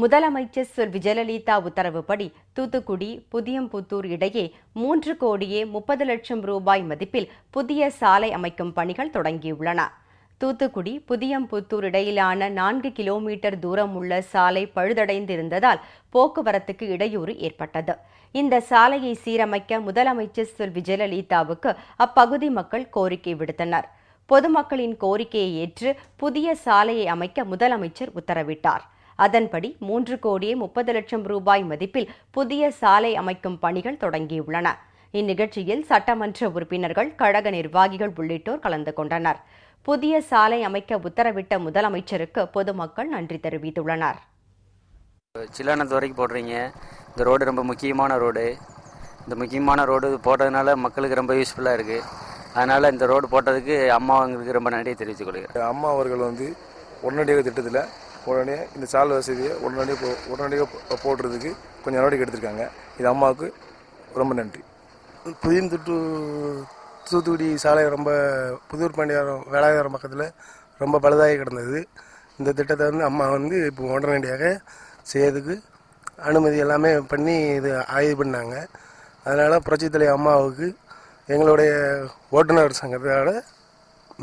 முதலமைச்சர் செல்வி ஜெயலலிதா உத்தரவுப்படி தூத்துக்குடி புதியம்புத்தூர் இடையே மூன்று கோடியே முப்பது லட்சம் ரூபாய் மதிப்பில் புதிய சாலை அமைக்கும் பணிகள் தொடங்கியுள்ளன. தூத்துக்குடி புதியம்புத்தூர் இடையிலான நான்கு கிலோமீட்டர் தூரம் உள்ள சாலை பழுதடைந்திருந்ததால் போக்குவரத்துக்கு இடையூறு ஏற்பட்டது. இந்த சாலையை சீரமைக்க முதலமைச்சர் செல்வி ஜெயலலிதாவுக்கு அப்பகுதி மக்கள் கோரிக்கை விடுத்தனர். பொதுமக்களின் கோரிக்கையை ஏற்று புதிய சாலையை அமைக்க முதலமைச்சர் உத்தரவிட்டார். அதன்படி மூன்று கோடியே முப்பது லட்சம் ரூபாய் மதிப்பில் புதிய சாலை அமைக்கும் பணிகள் தொடங்கியுள்ளன. இந்நிகழ்ச்சியில் சட்டமன்ற உறுப்பினர்கள் கழக நிர்வாகிகள் உள்ளிட்டோர் கலந்து கொண்டனர். புதிய சாலை அமைக்க உத்தரவிட்ட முதலமைச்சருக்கு பொதுமக்கள் நன்றி தெரிவித்துள்ளனர். சில்லானத்து வரைக்கும் போடுறீங்க. இந்த ரோடு ரொம்ப முக்கியமான ரோடு. இந்த முக்கியமான ரோடு போட்டதுனால மக்களுக்கு ரொம்ப யூஸ்ஃபுல்லாக இருக்குது அதனால் இந்த ரோடு போட்டதுக்கு அம்மாவங்களுக்கு ரொம்ப நன்றியை தெரிவித்துக் கொள்கிறேன். அம்மா அவர்கள் வந்து உடனடியாக திட்டத்தில் உடனே இந்த சாலை வசதியை உடனடியாக போ உடனடியாக போடுறதுக்கு கொஞ்சம் நடவடிக்கை எடுத்திருக்காங்க. இது அம்மாவுக்கு ரொம்ப நன்றி. புதியந்துட்டு தூத்துக்குடி சாலை ரொம்ப புதூர் பாண்டியாரம் வேலாயுதம் பக்கத்தில் ரொம்ப பழுதாகி கிடந்தது. இந்த திட்டத்தை வந்து அம்மா வந்து இப்போ உடனடியாக செய்யறதுக்கு அனுமதி எல்லாமே பண்ணி இது ஆய்வு பண்ணாங்க. அதனால் புரட்சித் தலைவர் அம்மாவுக்கு எங்களுடைய ஓட்டுநர் சங்கத்தோட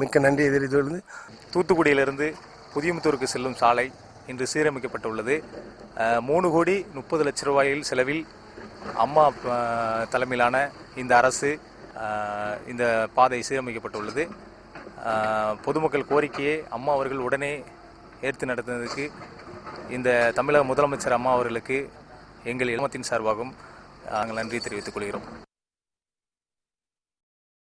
மிக்க நன்றியை தெரிவித்துள்ளது தூத்துக்குடியிலிருந்து புதியமுத்தூருக்கு செல்லும் சாலை இன்று சீரமைக்கப்பட்டுள்ளது. மூணு கோடி முப்பது லட்ச ரூபாயில் செலவில் அம்மா தலைமையிலான இந்த அரசு இந்த பாதை சீரமைக்கப்பட்டுள்ளது. பொதுமக்கள் கோரிக்கையை அம்மா அவர்கள் உடனே ஏற்று நடத்தினதுக்கு இந்த தமிழக முதலமைச்சர் அம்மா அவர்களுக்கு எங்கள் இளமத்தின் சார்பாகவும் நாங்கள் நன்றி தெரிவித்துக் கொள்கிறோம்.